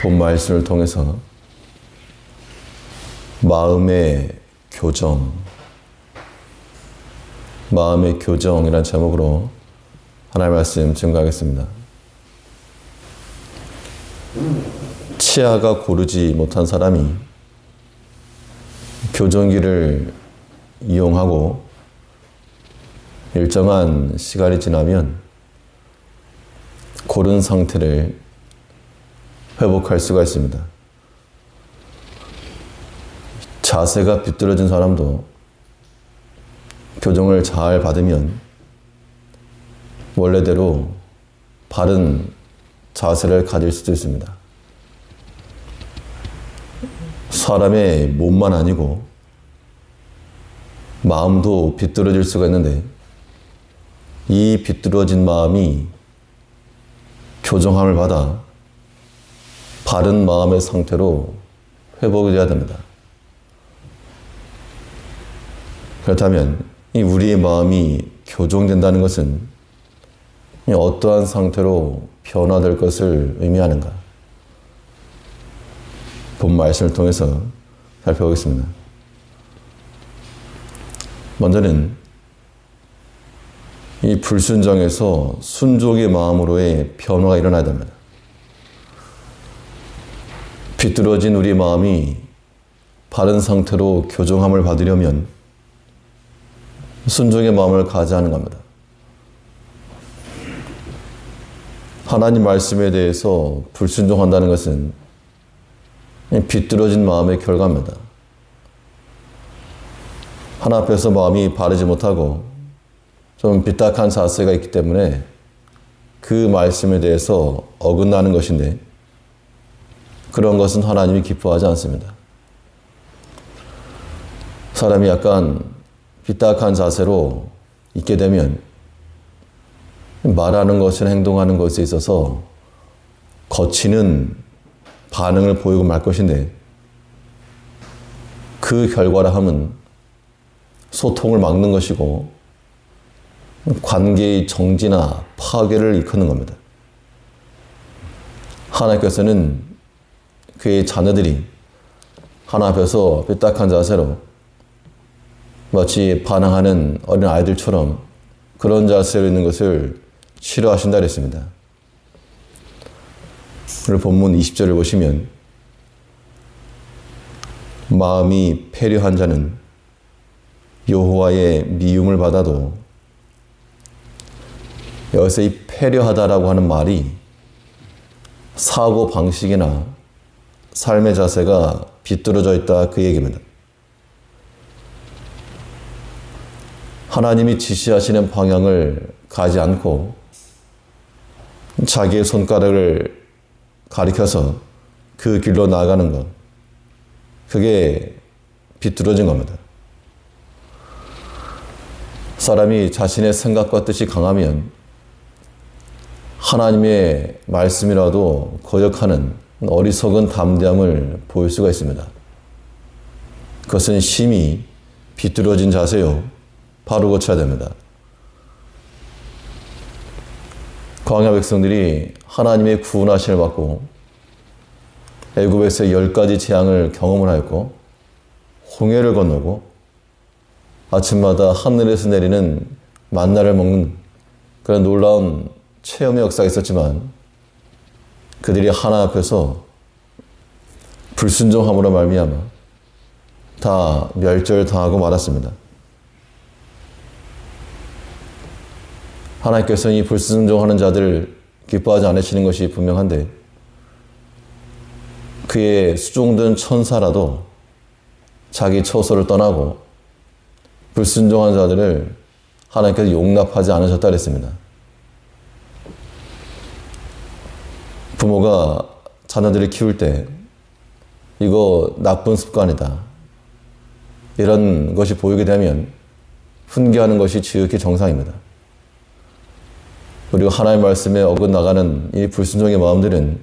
본 말씀을 통해서 마음의 교정, 마음의 교정이라는 제목으로 하나의 말씀 증거하겠습니다. 치아가 고르지 못한 사람이 교정기를 이용하고 일정한 시간이 지나면 고른 상태를 회복할 수가 있습니다. 자세가 비뚤어진 사람도 교정을 잘 받으면 원래대로 바른 자세를 가질 수도 있습니다. 사람의 몸만 아니고 마음도 비뚤어질 수가 있는데 이 비뚤어진 마음이 교정함을 받아 바른 마음의 상태로 회복이 돼야 됩니다. 그렇다면 이 우리의 마음이 교정된다는 것은 어떠한 상태로 변화될 것을 의미하는가? 본 말씀을 통해서 살펴보겠습니다. 먼저는 이 불순종에서 순종의 마음으로의 변화가 일어나야 됩니다. 비뚤어진 우리 마음이 바른 상태로 교정함을 받으려면 순종의 마음을 가져하는 겁니다. 하나님 말씀에 대해서 불순종한다는 것은 비뚤어진 마음의 결과입니다. 하나 앞에서 마음이 바르지 못하고 좀 삐딱한 자세가 있기 때문에 그 말씀에 대해서 어긋나는 것인데 그런 것은 하나님이 기뻐하지 않습니다. 사람이 약간 삐딱한 자세로 있게 되면 말하는 것이나 행동하는 것에 있어서 거치는 반응을 보이고 말 것인데 그 결과라 함은 소통을 막는 것이고 관계의 정지나 파괴를 이끄는 겁니다. 하나님께서는 그의 자녀들이 하나 앞에서 삐딱한 자세로 마치 반항하는 어린 아이들처럼 그런 자세로 있는 것을 싫어하신다 그랬습니다. 오늘 본문 20절을 보시면 마음이 패려한 자는 여호와의 미움을 받아도 여기서 이 패려하다라고 하는 말이 사고 방식이나 삶의 자세가 비뚤어져 있다 그 얘기입니다. 하나님이 지시하시는 방향을 가지 않고 자기의 손가락을 가리켜서 그 길로 나아가는 것. 그게 비뚤어진 겁니다. 사람이 자신의 생각과 뜻이 강하면 하나님의 말씀이라도 거역하는 어리석은 담대함을 보일 수가 있습니다. 그것은 심히 비뚤어진 자세요. 바로 고쳐야 됩니다. 광야 백성들이 하나님의 구원하심을 받고 애굽에서 열 가지 재앙을 경험을 하였고 홍해를 건너고 아침마다 하늘에서 내리는 만나를 먹는 그런 놀라운 체험의 역사가 있었지만 그들이 하나 앞에서 불순종함으로 말미암아 다 멸절당하고 말았습니다. 하나님께서는 이 불순종하는 자들을 기뻐하지 않으시는 것이 분명한데 그의 수종된 천사라도 자기 처소를 떠나고 불순종한 자들을 하나님께서 용납하지 않으셨다 그랬습니다. 부모가 자녀들을 키울 때 이거 나쁜 습관이다. 이런 것이 보이게 되면 훈계하는 것이 지극히 정상입니다. 그리고 하나님의 말씀에 어긋나가는 이 불순종의 마음들은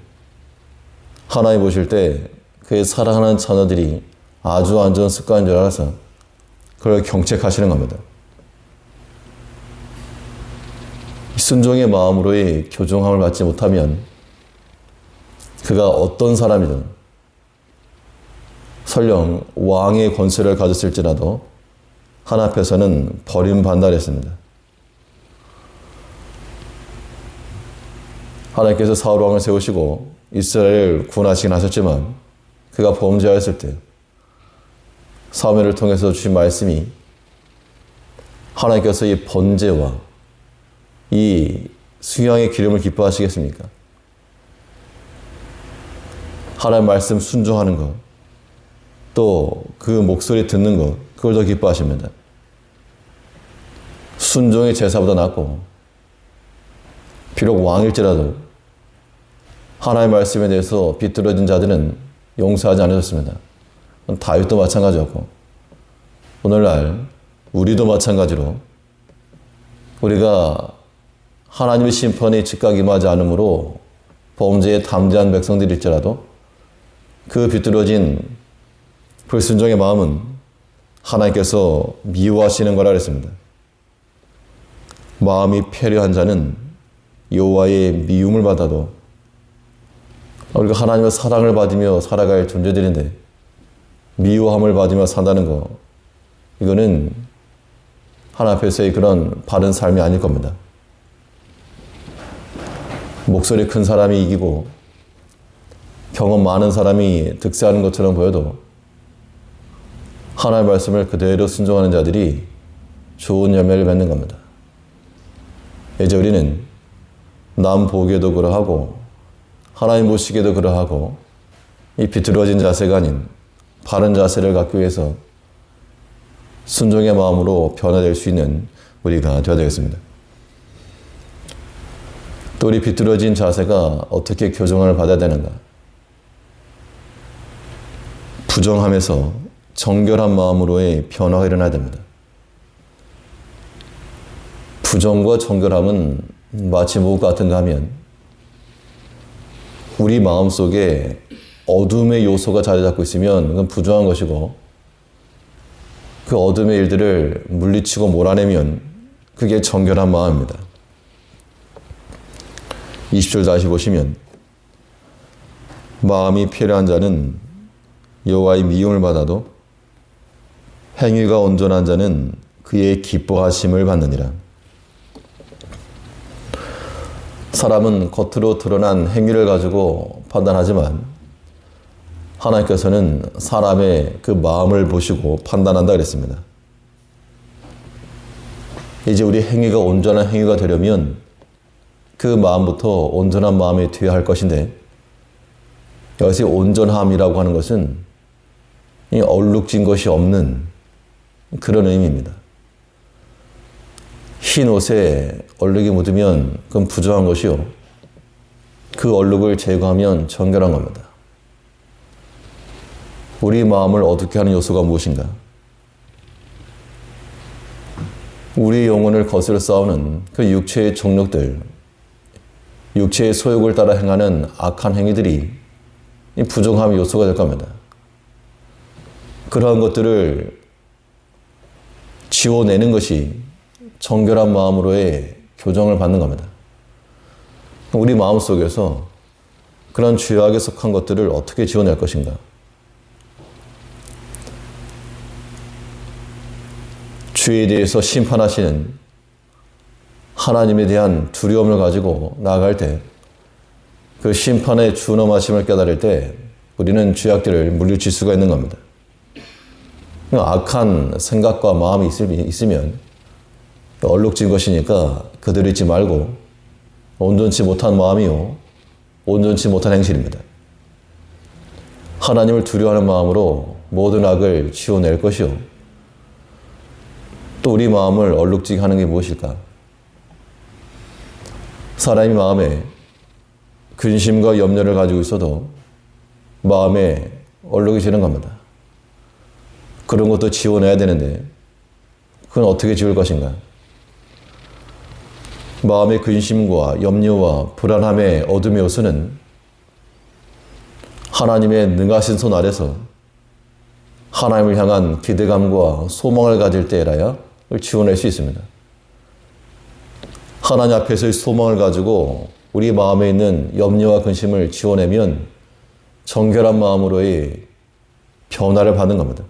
하나님 보실 때 그의 사랑하는 자녀들이 아주 안 좋은 습관인 줄 알아서 그걸 경책하시는 겁니다. 순종의 마음으로의 교정함을 받지 못하면 그가 어떤 사람이든 설령 왕의 권세를 가졌을지라도 하나 앞에서는 버림반달했습니다. 하나님께서 사울 왕을 세우시고 이스라엘을 구원하시긴 하셨지만 그가 범죄하였을 때 사무엘을 통해서 주신 말씀이 하나님께서 이 번제와 이 수양의 기름을 기뻐하시겠습니까? 하나님 말씀 순종하는 것, 또 그 목소리 듣는 것, 그걸 더 기뻐하십니다. 순종의 제사보다 낫고, 비록 왕일지라도 하나님의 말씀에 대해서 비뚤어진 자들은 용서하지 않으셨습니다. 다윗도 마찬가지였고, 오늘날 우리도 마찬가지로 우리가 하나님의 심판이 즉각 임하지 않으므로 범죄에 담대한 백성들일지라도 그 비뚤어진 불순종의 마음은 하나님께서 미워하시는 거라 그랬습니다. 마음이 패려한 자는 여호와의 미움을 받아도 우리가 하나님의 사랑을 받으며 살아갈 존재들인데 미워함을 받으며 산다는 거 이거는 하나님 앞에서의 그런 바른 삶이 아닐 겁니다. 목소리 큰 사람이 이기고 경험 많은 사람이 득세하는 것처럼 보여도 하나님의 말씀을 그대로 순종하는 자들이 좋은 열매를 맺는 겁니다. 이제 우리는 남 보기에도 그러하고 하나님 보시기에도 그러하고 이 비뚤어진 자세가 아닌 바른 자세를 갖기 위해서 순종의 마음으로 변화될 수 있는 우리가 되어야 되겠습니다. 또 우리 비뚤어진 자세가 어떻게 교정을 받아야 되는가? 부정함에서 정결한 마음으로의 변화가 일어나야 됩니다. 부정과 정결함은 마치 무엇 같은가 하면 우리 마음 속에 어둠의 요소가 자리 잡고 있으면 그건 부정한 것이고 그 어둠의 일들을 물리치고 몰아내면 그게 정결한 마음입니다. 20절 다시 보시면 마음이 필요한 자는 여호와의 미움을 받아도 행위가 온전한 자는 그의 기뻐하심을 받느니라. 사람은 겉으로 드러난 행위를 가지고 판단하지만 하나님께서는 사람의 그 마음을 보시고 판단한다 그랬습니다. 이제 우리 행위가 온전한 행위가 되려면 그 마음부터 온전한 마음이 되어야 할 것인데 여기서 온전함이라고 하는 것은 얼룩진 것이 없는 그런 의미입니다. 흰 옷에 얼룩이 묻으면 그건 부정한 것이요. 그 얼룩을 제거하면 정결한 겁니다. 우리 마음을 어둡게 하는 요소가 무엇인가? 우리 영혼을 거슬러 싸우는 그 육체의 종력들, 육체의 소욕을 따라 행하는 악한 행위들이 부정함의 요소가 될 겁니다. 그러한 것들을 지워내는 것이 정결한 마음으로의 교정을 받는 겁니다. 우리 마음 속에서 그런 죄악에 속한 것들을 어떻게 지워낼 것인가? 죄에 대해서 심판하시는 하나님에 대한 두려움을 가지고 나아갈 때 그 심판의 준엄하심을 깨달을 때 우리는 죄악들을 물리칠 수가 있는 겁니다. 악한 생각과 마음이 있으면 얼룩진 것이니까 그대로 있지 말고 온전치 못한 마음이요 온전치 못한 행실입니다. 하나님을 두려워하는 마음으로 모든 악을 지워낼 것이요 또 우리 마음을 얼룩지게 하는 게 무엇일까? 사람이 마음에 근심과 염려를 가지고 있어도 마음에 얼룩이 지는 겁니다. 그런 것도 지워내야 되는데 그건 어떻게 지울 것인가? 마음의 근심과 염려와 불안함의 어둠의 요소는 하나님의 능하신 손 아래서 하나님을 향한 기대감과 소망을 가질 때라야 지워낼 수 있습니다. 하나님 앞에서의 소망을 가지고 우리 마음에 있는 염려와 근심을 지워내면 정결한 마음으로의 변화를 받는 겁니다.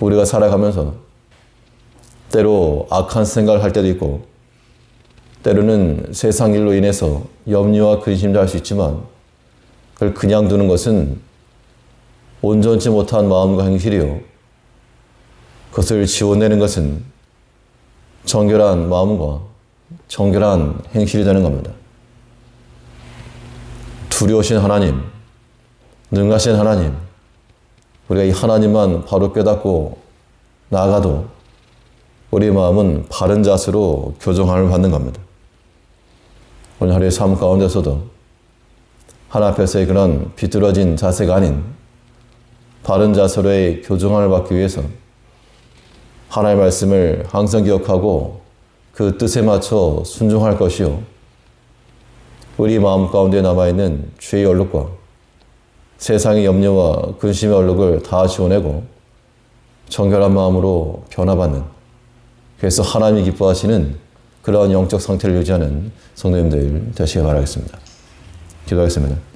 우리가 살아가면서 때로 악한 생각을 할 때도 있고 때로는 세상 일로 인해서 염려와 근심도 할 수 있지만 그걸 그냥 두는 것은 온전치 못한 마음과 행실이요. 그것을 지워내는 것은 정결한 마음과 정결한 행실이 되는 겁니다. 두려우신 하나님, 능하신 하나님, 우리가 이 하나님만 바로 깨닫고 나아가도 우리 마음은 바른 자세로 교정함을 받는 겁니다. 오늘 하루의 삶 가운데서도 하나 앞에서의 그런 비뚤어진 자세가 아닌 바른 자세로의 교정함을 받기 위해서 하나님의 말씀을 항상 기억하고 그 뜻에 맞춰 순종할 것이요. 우리 마음 가운데 남아있는 죄의 얼룩과 세상의 염려와 근심의 얼룩을 다 지워내고 정결한 마음으로 변화받는 그래서 하나님이 기뻐하시는 그러한 영적 상태를 유지하는 성도님들 되시기 바라겠습니다. 기도하겠습니다.